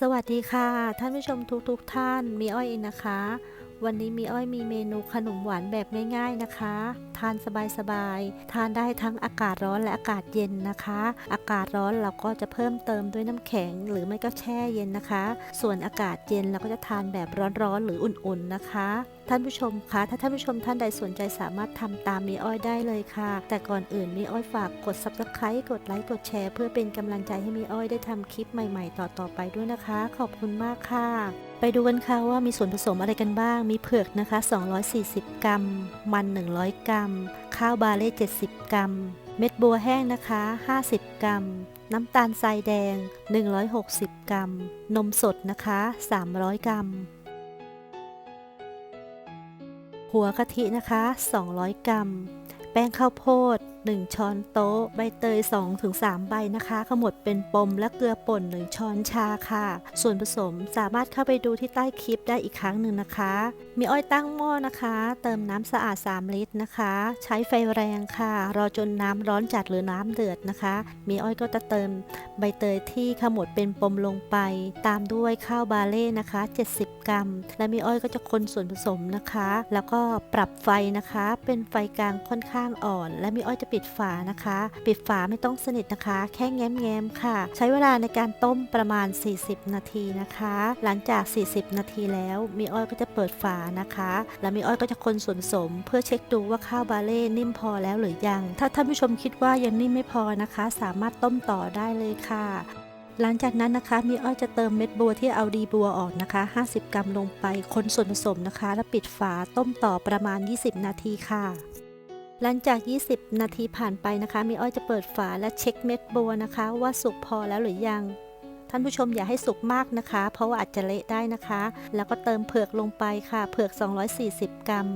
สวัสดีค่ะ ท่านผู้ชมทุกๆทท่าน มีอ้อยเองนะคะ วันนี้มีอ้อยมีเมนูขนมหวานแบบง่าย ๆนะคะ ทานสบายๆ ทานได้ทั้งอากาศร้อนและอากาศเย็นนะคะ อากาศร้อนเราก็จะเพิ่มเติมด้วยน้ำแข็ง หรือไม่ก็แช่เย็นนะคะ ส่วนอากาศเย็นเราก็จะทานแบบร้อนๆหรืออุ่นๆนะคะท่านผู้ชมคะ ถ้าท่านผู้ชมท่านใดสนใจสามารถทำตามมีอ้อยได้เลยค่ะ แต่ก่อนอื่นมีอ้อยฝากกด subscribe กดไลค์กดแชร์ เพื่อเป็นกำลังใจให้มีอ้อยได้ทำคลิปใหม่ ๆ ต่อๆไปด้วยนะคะ ขอบคุณมากค่ะไปดูกันค่ะว่ามีส่วนผสมอะไรกันบ้าง มีเผือกนะคะ 240 กรัม มัน 100 กรัม ข้าวบาเล่ 70 กรัม เม็ดบัวแห้งนะคะ 50 กรัม น้ำตาลทรายแดง 160 กรัม นมสดนะคะ 300 กรัม หัวกะทินะคะ 200 กรัม แป้งข้าวโพด 1 ช้อนโต๊ะ ใบเตย 2-3 ใบนะคะ ขมวดเป็นปมและเกลือป่น 1 ช้อนชาค่ะ ส่วนผสมสามารถเข้าไปดูที่ใต้คลิปได้อีกครั้งหนึ่งนะคะ มีอ้อยตั้งหม้อนะคะ เติมน้ำสะอาด 3 ลิตรนะคะ ใช้ไฟแรงค่ะ รอจนน้ำร้อนจัดหรือน้ำเดือดนะคะ มีอ้อยก็จะเติมใบเตยที่ขมวดเป็นปมลงไป ตามด้วยข้าวบาเล่นะคะ 70 กรัม และมีอ้อยก็จะคนส่วนผสมนะคะ แล้วก็ปรับไฟนะคะ เป็นไฟกลางค่อนข้างอ่อน และมีอ้อยจะปิดฝานะคะ ปิดฝาไม่ต้องสนิทนะคะ แค่แง้มๆค่ะ ใช้เวลาในการต้มประมาณ 40 นาทีนะคะ หลังจาก 40 นาทีแล้วมีอ้อยก็จะเปิดฝานะคะ แล้วมีอ้อยก็จะคนส่วนผสม เพื่อเช็คดูว่าข้าวบาเล่นิ่มพอแล้วหรือยัง ถ้าท่านผู้ชมคิดว่ายังนิ่มไม่พอนะคะ สามารถต้มต่อได้เลยค่ะหลังจากนั้นนะคะมีอ้อยจะเติมเม็ดบัวที่เอาดีบัวออกนะคะ 50 กรัมลงไปคนส่วนผสมนะคะ แล้วปิดฝาต้มต่อประมาณ 20 นาทีค่ะ หลังจาก 20 นาทีผ่านไปนะคะ มีอ้อยจะเปิดฝาและเช็คเม็ดบัวนะคะ ว่าสุกพอแล้วหรือยัง ท่านผู้ชมอย่าให้สุกมากนะคะ เพราะว่าอาจจะเละได้นะคะ แล้วก็เติมเผือกลงไปค่ะ เผือก 240 กรัม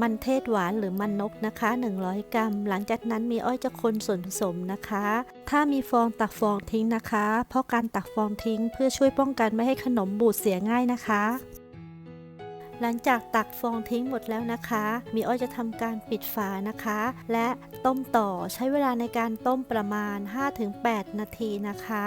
มันเทศหวานหรือมันนกนะคะ 100 กรัม หลังจากนั้นมีอ้อยจะคนส่วนผสมนะคะ ถ้ามีฟองตักฟองทิ้งนะคะ เพราะการตักฟองทิ้งเพื่อช่วยป้องกันไม่ให้ขนมบูดเสียง่ายนะคะ หลังจากตักฟองทิ้งหมดแล้วนะคะ มีอ้อยจะทำการปิดฝานะคะ และต้มต่อใช้เวลาในการต้มประมาณ 5-8 นาทีนะคะ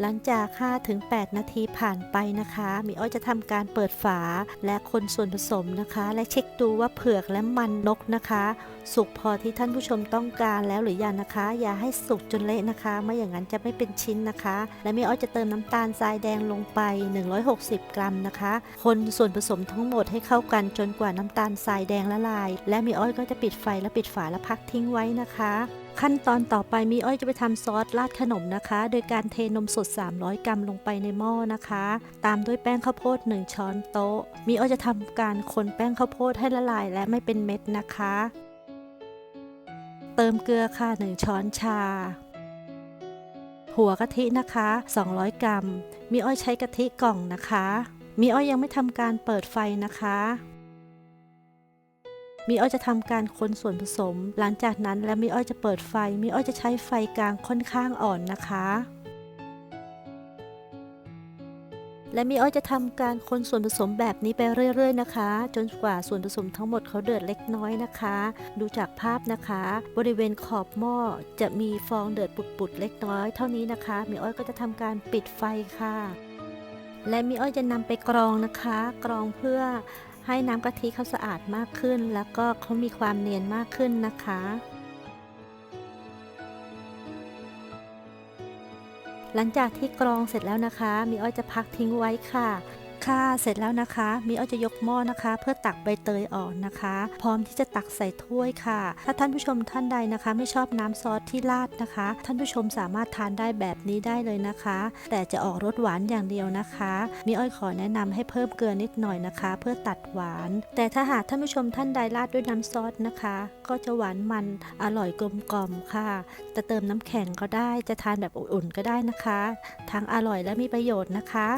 หลังจาก 5-8 นาทีผ่านไปนะคะมีอ้อยจะทำการเปิดฝาและคนส่วนผสมนะคะ และเช็คดูว่าเผือกและมันนกนะคะ สุกพอที่ท่านผู้ชมต้องการแล้วหรือยังนะคะ อย่าให้สุกจนเละนะคะ ไม่อย่างนั้นจะไม่เป็นชิ้นนะคะ และมีอ้อยจะเติมน้ำตาลทรายแดงลงไป 160 กรัมนะคะ คนส่วนผสมทั้งหมดให้เข้ากันจนกว่าน้ำตาลทรายแดงละลาย และมีอ้อยก็จะปิดไฟและปิดฝาและพักทิ้งไว้นะคะ ขั้นตอนต่อไปมีอ้อยจะไปทำซอสราดขนมนะคะ โดยการเทนมสด 300 กรัมลงไปในหม้อนะคะ ตามด้วยแป้งข้าวโพด 1 ช้อนโต๊ะ มีอ้อยจะทำการคนแป้งข้าวโพดให้ละลายและไม่เป็นเม็ดนะคะ เติมเกลือค่ะ 1 ช้อนชา หัวกะทินะคะ 200 กรัม มีอ้อยใช้กะทิกล่องนะคะ มีอ้อยยังไม่ทำการเปิดไฟนะคะ มีอ้อยจะทำการคนส่วนผสม หลังจากนั้นแล้วมีอ้อยจะเปิดไฟ มีอ้อยจะใช้ไฟกลางค่อนข้างอ่อนนะคะและมีอ้อยจะทำการคนส่วนผสมแบบนี้ไปเรื่อย ๆ นะคะ จนกว่าส่วนผสมทั้งหมดเขาเดือดเล็กน้อยนะคะ ดูจากภาพนะคะ บริเวณขอบหม้อจะมีฟองเดือดปุดๆเล็กน้อยเท่านี้นะคะมีอ้อยก็จะทำการปิดไฟค่ะ และมีอ้อยจะนำไปกรองนะคะ กรองเพื่อ ให้น้ำกะทิเขาสะอาดมากขึ้น แล้วก็เขามีความเนียนมากขึ้นนะคะ หลังจากที่กรองเสร็จแล้วนะคะ มีอ้อยจะพักทิ้งไว้ค่ะ ค่ะเสร็จแล้วนะคะมีอ้อยจะยกหม้อนะคะ เพื่อตักใบเตยออกนะคะ พร้อมที่จะตักใส่ถ้วยค่ะ ถ้าท่านผู้ชมท่านใดนะคะ ไม่ชอบน้ำซอสที่ราดนะคะ ท่านผู้ชมสามารถทานได้แบบนี้ได้เลยนะคะ แต่จะออกรสหวานอย่างเดียวนะคะ มีอ้อยขอแนะนำให้เพิ่มเกลือนิดหน่อยนะคะ เพื่อตัดหวาน แต่ถ้าหากท่านผู้ชมท่านใดราดด้วยน้ำซอสนะคะ ก็จะหวานมันอร่อยกลมกล่อมค่ะ จะเติมน้ำแข็งก็ได้จะทานแบบอุ่นๆก็ได้นะคะ ทั้งอร่อยและมีประโยชน์นะคะ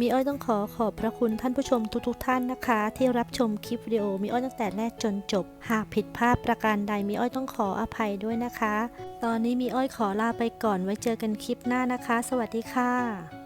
มีอ้อยต้องขอขอบพระคุณท่านผู้ชมทุกๆทท่านนะคะ ที่รับชมคลิปวิดีโอมีอ้อยตั้งแต่แรกจนจบ หากผิดพลาดประการใดมีอ้อยต้องขออภัยด้วยนะคะ ตอนนี้มีอ้อยขอลาไปก่อนไว้เจอกันคลิปหน้านะคะ สวัสดีค่ะ